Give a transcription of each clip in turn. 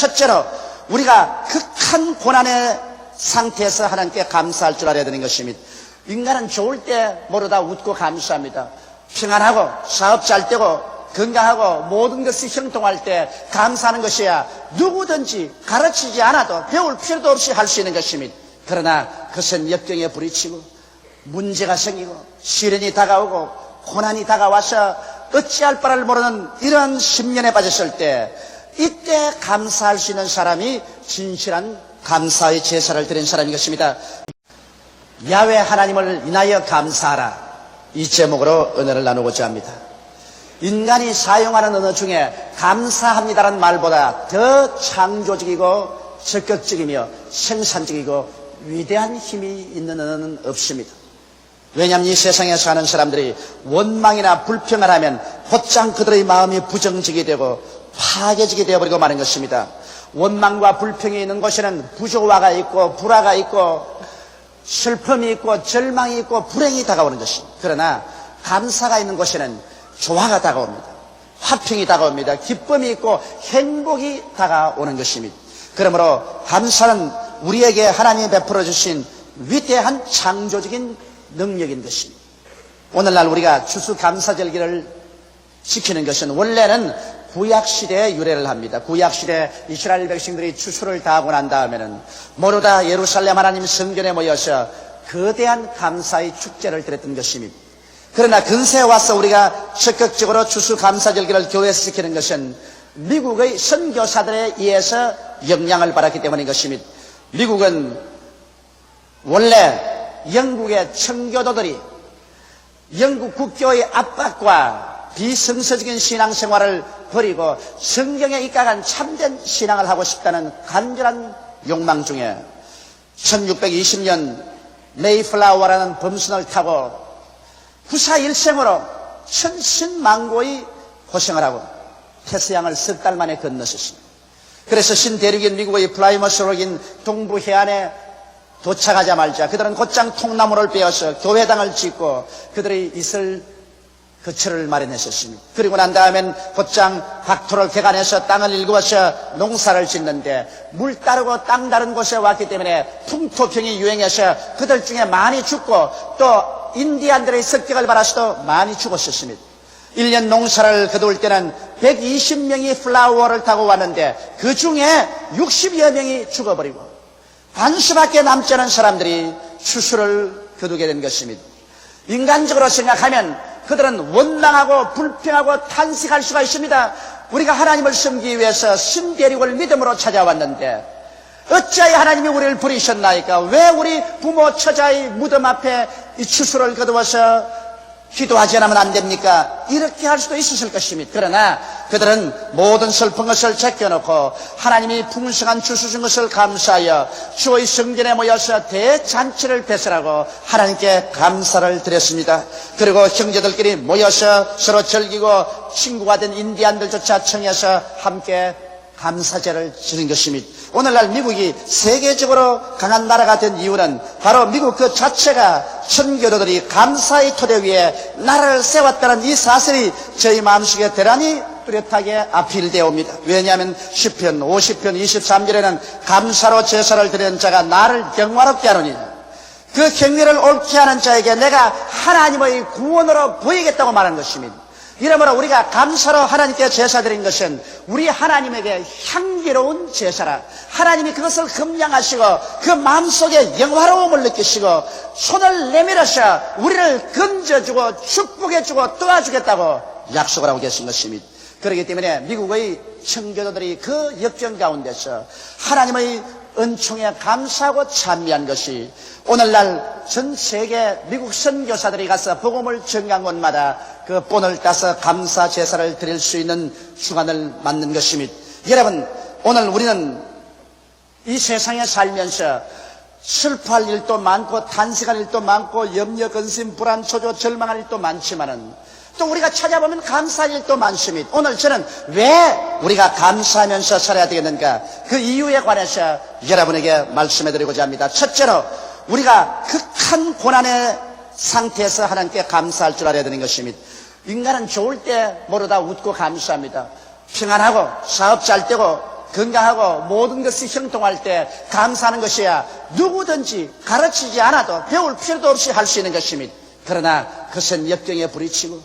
첫째로 우리가 극한 고난의 상태에서 하나님께 감사할 줄 알아야 되는 것입니다. 인간은 좋을 때 모르다 웃고 감사합니다. 평안하고 사업 잘 되고 건강하고 모든 것이 형통할 때 감사하는 것이야 누구든지 가르치지 않아도 배울 필요도 없이 할 수 있는 것입니다. 그러나 그것은 역경에 부딪히고 문제가 생기고 시련이 다가오고 고난이 다가와서 어찌할 바를 모르는 이런 심년에 빠졌을 때 이때 감사할 수 있는 사람이 진실한 감사의 제사를 드린 사람인 것입니다. 야외 하나님을 인하여 감사하라. 이 제목으로 은혜를 나누고자 합니다. 인간이 사용하는 언어 중에 감사합니다라는 말보다 더 창조적이고 적극적이며 생산적이고 위대한 힘이 있는 언어는 없습니다. 왜냐하면 이 세상에 사는 사람들이 원망이나 불평을 하면 곧장 그들의 마음이 부정적이 되고 파괴적이 되어버리고 마는 것입니다. 원망과 불평이 있는 곳에는 부조화가 있고 불화가 있고 슬픔이 있고 절망이 있고 불행이 다가오는 것입니다. 그러나 감사가 있는 곳에는 조화가 다가옵니다. 화평이 다가옵니다. 기쁨이 있고 행복이 다가오는 것입니다. 그러므로 감사는 우리에게 하나님이 베풀어 주신 위대한 창조적인 능력인 것입니다. 오늘날 우리가 추수감사절기를 지키는 것은 원래는 구약시대에 유래를 합니다. 구약시대 이스라엘 백성들이 추수를 다 하고 난 다음에는 모두 다 예루살렘 하나님 성전에 모여서 거대한 감사의 축제를 드렸던 것입니다. 그러나 근세에 와서 우리가 적극적으로 추수 감사 절기를 교회에서 지키는 것은 미국의 선교사들에 의해서 영향을 받았기 때문인 것입니다. 미국은 원래 영국의 청교도들이 영국 국교의 압박과 비성서적인 신앙생활을 버리고 성경에 입각한 참된 신앙을 하고 싶다는 간절한 욕망 중에 1620년 메이플라워라는 범선을 타고 후사 일생으로 천신만고의 고생을 하고 태서양을 석 달 만에 건넜었습니다. 그래서 신대륙인 미국의 플라이머스록인 동부 해안에 도착하자마자 그들은 곧장 통나무를 베어서 교회당을 짓고 그들이 있을 거처를 마련했었습니다. 그리고 난 다음엔 곧장 학토를 개간해서 땅을 일구어서 농사를 짓는데 물 따르고 땅 다른 곳에 왔기 때문에 풍토병이 유행해서 그들 중에 많이 죽고 또 인디안들의 습격을 받아서도 많이 죽었었습니다. 1년 농사를 거둘 때는 120명이 플라워를 타고 왔는데 그 중에 60여 명이 죽어버리고 반수밖에 남지 않은 사람들이 추수를 거두게 된 것입니다. 인간적으로 생각하면 그들은 원망하고 불평하고 탄식할 수가 있습니다. 우리가 하나님을 섬기기 위해서 신대륙을 믿음으로 찾아왔는데 어찌하여 하나님이 우리를 버리셨나이까? 왜 우리 부모 처자의 무덤 앞에 이 추수를 거두어서 기도하지 않으면 안 됩니까? 이렇게 할 수도 있었을 것입니다. 그러나 그들은 모든 슬픈 것을 제껴놓고 하나님이 풍성한 주수 준 것을 감사하여 주의 성전에 모여서 대잔치를 배설하고 하나님께 감사를 드렸습니다. 그리고 형제들끼리 모여서 서로 즐기고 친구가 된 인디안들조차 청해서 함께 감사제를 지는 것입니다. 오늘날 미국이 세계적으로 강한 나라가 된 이유는 바로 미국 그 자체가 선교도들이 감사의 토대 위에 나라를 세웠다는 이 사실이 저희 마음속에 대란히 뚜렷하게 아필되어 옵니다. 왜냐하면 10편, 50편, 23절에는 감사로 제사를 드리는 자가 나를 영화롭게 하노니 그 경례를 옳게 하는 자에게 내가 하나님의 구원으로 보이겠다고 말한 것입니다. 이러므로 우리가 감사로 하나님께 제사 드린 것은 우리 하나님에게 향기로운 제사라. 하나님이 그것을 금양하시고 그 마음속에 영화로움을 느끼시고 손을 내밀어서 우리를 건져주고 축복해주고 도와주겠다고 약속을 하고 계신 것입니다. 그렇기 때문에 미국의 청교도들이 그 역경 가운데서 하나님의 은총에 감사하고 찬미한 것이 오늘날 전 세계 미국 선교사들이 가서 복음을 전한 곳마다 그 본을 따서 감사 제사를 드릴 수 있는 주간을 만든 것입니다. 여러분, 오늘 우리는 이 세상에 살면서 슬퍼할 일도 많고 탄식할 일도 많고 염려, 근심, 불안, 초조, 절망할 일도 많지만은 또 우리가 찾아보면 감사할 일도 많습니다. 오늘 저는 왜 우리가 감사하면서 살아야 되겠는가 그 이유에 관해서 여러분에게 말씀해 드리고자 합니다. 첫째로 우리가 극한 고난의 상태에서 하나님께 감사할 줄 알아야 되는 것입니다. 인간은 좋을 때 모르다 웃고 감사합니다. 평안하고 사업 잘 되고 건강하고 모든 것이 형통할 때 감사하는 것이야 누구든지 가르치지 않아도 배울 필요도 없이 할 수 있는 것입니다. 그러나 그것은 역경에 부딪히고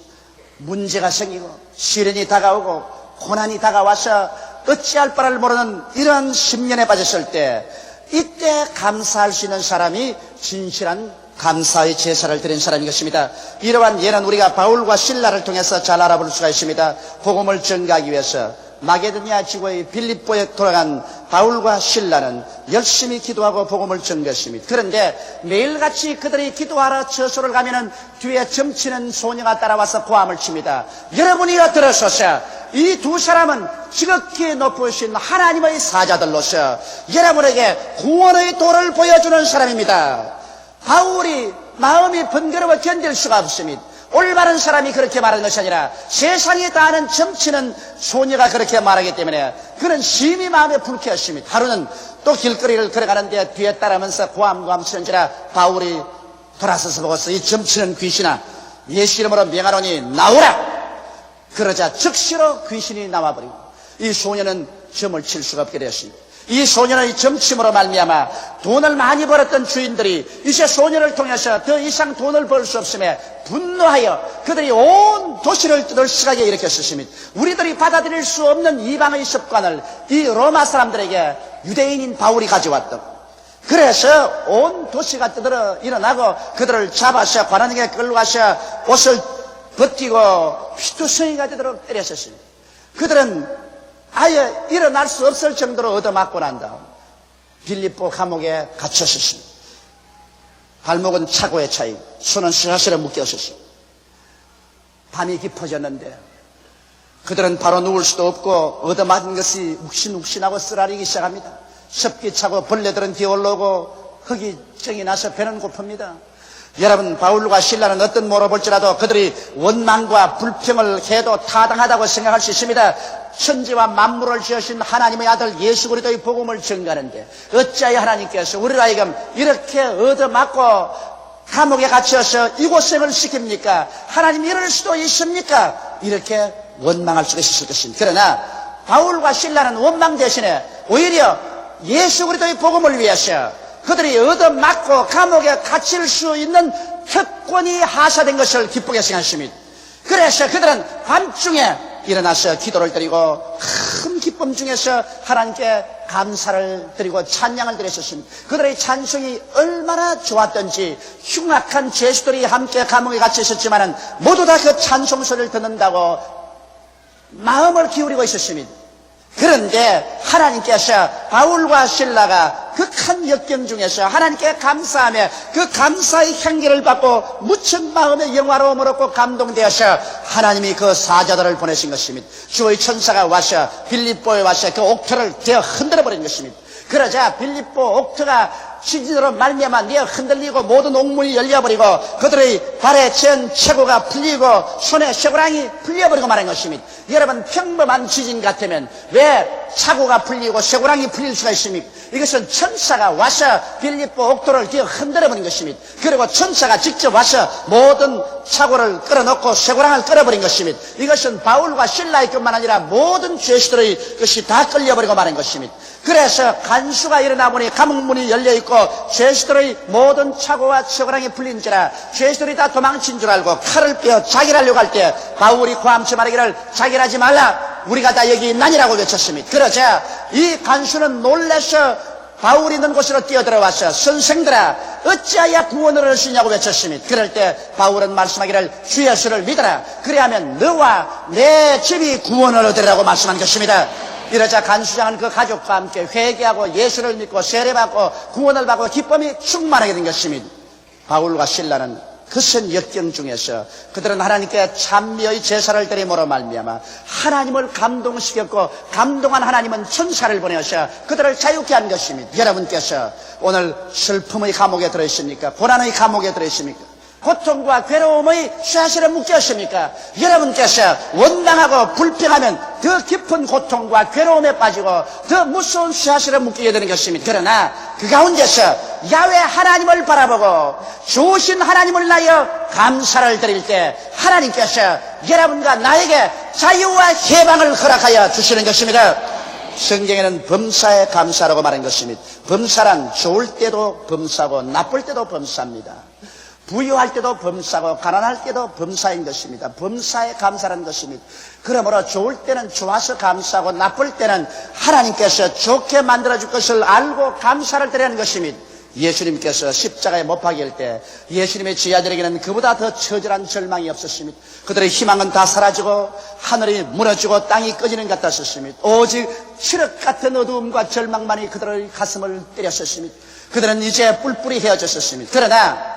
문제가 생기고 시련이 다가오고 고난이 다가와서 어찌할 바를 모르는 이런 심년에 빠졌을 때 이때 감사할 수 있는 사람이 진실한 감사의 제사를 드린 사람인 것입니다. 이러한 예는 우리가 바울과 신라를 통해서 잘 알아볼 수가 있습니다. 복음을 전가하기 위해서 마게도니아 지구의 빌립보에 돌아간 바울과 신라는 열심히 기도하고 복음을 전했습니다. 그런데 매일같이 그들이 기도하러 처소를 가면은 뒤에 점치는 소녀가 따라와서 고함을 칩니다. 여러분이 들으소서 이 두 사람은 지극히 높으신 하나님의 사자들로서 여러분에게 구원의 도를 보여주는 사람입니다. 바울이 마음이 번거로워 견딜 수가 없습니다. 올바른 사람이 그렇게 말하는 것이 아니라 세상이 다 아는 점치는 소녀가 그렇게 말하기 때문에 그는 심히 마음에 불쾌했습니다. 하루는 또 길거리를 걸어가는데 뒤에 따르면서 고함고함 치는지라 바울이 돌아서서 보고서 이 점치는 귀신아 예수 이름으로 명하노니 나오라 그러자 즉시로 귀신이 나와버리고 이 소녀는 점을 칠 수가 없게 되었습니다. 이 소녀의 점침으로 말미암아 돈을 많이 벌었던 주인들이 이제 소녀를 통해서 더 이상 돈을 벌 수 없음에 분노하여 그들이 온 도시를 뜰시하게 일으켰습니다. 우리들이 받아들일 수 없는 이방의 습관을 이 로마 사람들에게 유대인인 바울이 가져왔던 그래서 온 도시가 떠들어 일어나고 그들을 잡아서 관원에게 끌고 가서 옷을 벗기고 피투성이가 되도록 때렸었습니다. 그들은 아예 일어날 수 없을 정도로 얻어맞고 난 다음 빌립보 감옥에 갇혔었습니다. 발목은 차고에 차이, 손은 스라스라 묶였었습니다. 밤이 깊어졌는데 그들은 바로 누울 수도 없고 얻어맞은 것이 욱신욱신하고 쓰라리기 시작합니다. 습기 차고 벌레들은 기어올라오고 흙이 정이 나서 배는 고픕니다. 여러분 바울과 신라는 어떤 모로 볼지라도 그들이 원망과 불평을 해도 타당하다고 생각할 수 있습니다. 천지와 만물을 지으신 하나님의 아들 예수 그리스도의 복음을 전가하는데 어찌하여 하나님께서 우리를 하여금 이렇게 얻어맞고 감옥에 갇혀서 이곳생을 시킵니까? 하나님 이럴 수도 있습니까? 이렇게 원망할 수가 있을 것입니다. 그러나 바울과 신라는 원망 대신에 오히려 예수 그리스도의 복음을 위해서 그들이 얻어맞고 감옥에 갇힐 수 있는 특권이 하사된 것을 기쁘게 생각했습니다. 그래서 그들은 밤중에 일어나서 기도를 드리고 큰 기쁨 중에서 하나님께 감사를 드리고 찬양을 드렸었습니다. 그들의 찬송이 얼마나 좋았던지 흉악한 죄수들이 함께 감옥에 갇혀 있었지만 모두 다 그 찬송 소리를 듣는다고 마음을 기울이고 있었습니다. 그런데 하나님께서 바울과 신라가 극한 역경 중에서 하나님께 감사하며 그 감사의 향기를 받고 무척 마음의 영화로움을 얻고 감동되어서 하나님이 그 사자들을 보내신 것입니다. 주의 천사가 와서 빌립보에 와서 그 옥토를 되어 흔들어 버린 것입니다. 그러자 빌립보 옥토가 지진으로 말미암아 내 흔들리고 모든 옥문이 열려버리고 그들의 발에 전 체고가 풀리고 손에 쇠고랑이 풀려버리고 말한 것입니다. 여러분 평범한 지진 같으면 왜 차고가 풀리고 쇠고랑이 풀릴 수가 있습니까? 이것은 천사가 와서 빌립보 옥토를 기어 흔들어버린 것입니다. 그리고 천사가 직접 와서 모든 차고를 끌어놓고 쇠고랑을 끌어버린 것입니다. 이것은 바울과 신라의 것만 아니라 모든 죄수들의 것이 다 끌려버리고 말한 것입니다. 그래서 간수가 일어나 보니 감옥문이 열려있고 죄수들의 모든 차고와 쇠고랑이 풀린지라 죄수들이 다 도망친 줄 알고 칼을 빼어 자결하려고 할 때 바울이 고함치 말하기를 자결하지 말라 우리가 다 여기 있나니라고 외쳤습니다. 그러자 이 간수는 놀라서 바울이 있는 곳으로 뛰어들어와서 선생들아 어찌하여 구원을 얻을 수 있냐고 외쳤습니다. 그럴 때 바울은 말씀하기를 주 예수를 믿어라. 그래야면 너와 내 집이 구원을 얻으리라고 말씀한 것입니다. 이러자 간수장은 그 가족과 함께 회개하고 예수를 믿고 세례받고 구원을 받고 기쁨이 충만하게 된 것입니다. 바울과 신라는 그선 역경 중에서 그들은 하나님께 찬미의 제사를 드림으로 말미암아 하나님을 감동시켰고 감동한 하나님은 천사를 보내셔 그들을 자유케 한 것입니다. 여러분께서 오늘 슬픔의 감옥에 들어있습니까? 고난의 감옥에 들어있습니까? 고통과 괴로움의 쇠사실에 묶였습니까? 여러분께서 원망하고 불평하면 더 깊은 고통과 괴로움에 빠지고 더 무서운 쇠사실에 묶이게 되는 것입니다. 그러나 그 가운데서 야외 하나님을 바라보고 좋으신 하나님을 나여 감사를 드릴 때 하나님께서 여러분과 나에게 자유와 해방을 허락하여 주시는 것입니다. 성경에는 범사에 감사라고 말한 것입니다. 범사란 좋을 때도 범사고 나쁠 때도 범사입니다. 부유할 때도 범사고 가난할 때도 범사인 것입니다. 범사에 감사라는 것입니다. 그러므로 좋을 때는 좋아서 감사하고 나쁠 때는 하나님께서 좋게 만들어줄 것을 알고 감사를 드리는 것입니다. 예수님께서 십자가에 못 박일 때 예수님의 지하들에게는 그보다 더 처절한 절망이 없었습니다. 그들의 희망은 다 사라지고 하늘이 무너지고 땅이 꺼지는 것 같았습니다. 오직 칠흑 같은 어두움과 절망만이 그들의 가슴을 때렸었습니다. 그들은 이제 뿔뿔이 헤어졌었습니다. 그러나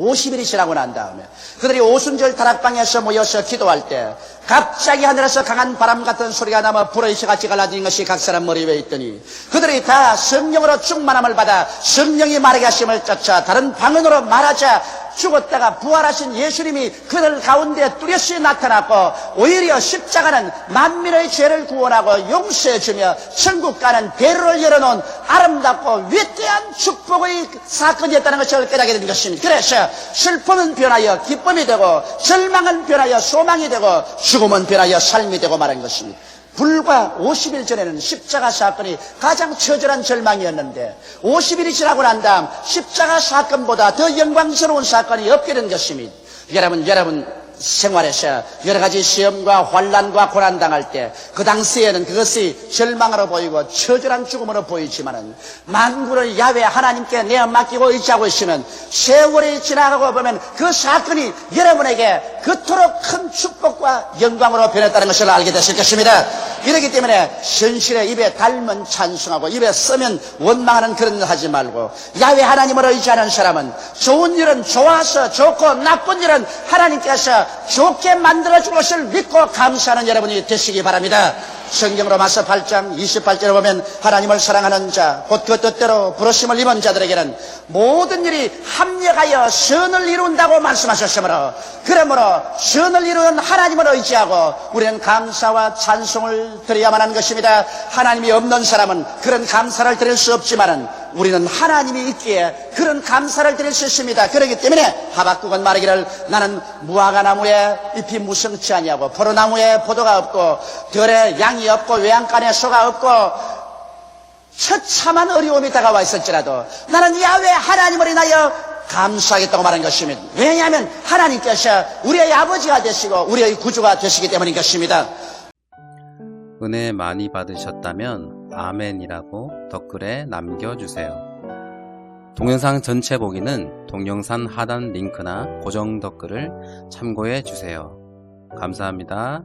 50일이 지나고 난 다음에 그들이 오순절 다락방에서 모여서 기도할 때 갑자기 하늘에서 강한 바람 같은 소리가 나며 불의 시같이 갈라진 것이 각 사람 머리 위에 있더니 그들이 다 성령으로 충만함을 받아 성령이 말하게 하심을 쫓아 다른 방언으로 말하자 죽었다가 부활하신 예수님이 그들 가운데 뚜렷이 나타났고 오히려 십자가는 만민의 죄를 구원하고 용서해주며 천국 가는 대로를 열어놓은 아름답고 위대한 축복의 사건이었다는 것을 깨닫게 된 것입니다. 그래서 슬픔은 변하여 기쁨이 되고 절망은 변하여 소망이 되고 죽음은 변하여 삶이 되고 말한 것입니다. 불과 50일 전에는 십자가 사건이 가장 처절한 절망이었는데 50일이 지나고 난 다음 십자가 사건보다 더 영광스러운 사건이 없게 된 것입니다. 여러분, 여러분 생활에서 여러 가지 시험과 환란과 고난 당할 때 그 당시에는 그것이 절망으로 보이고 처절한 죽음으로 보이지만은 만군을 야외 하나님께 내어 맡기고 의지하고 있으면 세월이 지나가고 보면 그 사건이 여러분에게 그토록 큰 축복과 영광으로 변했다는 것을 알게 되실 것입니다. 이렇기 때문에 현실의 입에 닮은 찬송하고 입에 쓰면 원망하는 그런 일 하지 말고 야외 하나님을 의지하는 사람은 좋은 일은 좋아서 좋고 나쁜 일은 하나님께서 좋게 만들어준 것을 믿고 감사하는 여러분이 되시기 바랍니다. 성경 로마서 8장 28절에 보면 하나님을 사랑하는 자, 곧 그 뜻대로 부르심을 입은 자들에게는 모든 일이 합력하여 선을 이룬다고 말씀하셨으므로 그러므로 선을 이루는 하나님을 의지하고 우리는 감사와 찬송을 드려야만 하는 것입니다. 하나님이 없는 사람은 그런 감사를 드릴 수 없지만은 우리는 하나님이 있기에 그런 감사를 드릴 수 있습니다. 그렇기 때문에 하박국은 말하기를 나는 무화과 나무에 잎이 무성치 아니하고 포도나무에 포도가 없고 들에 양이 없고 외양간에 소가 없고 처참한 어려움이 다가와 있을지라도 나는 야외 하나님을 인하여 감사하겠다고 말한 것입니다. 왜냐하면 하나님께서 우리의 아버지가 되시고 우리의 구주가 되시기 때문인 것입니다. 은혜 많이 받으셨다면 아멘이라고 댓글에 남겨주세요. 동영상 전체 보기는 동영상 하단 링크나 고정 댓글을 참고해 주세요. 감사합니다.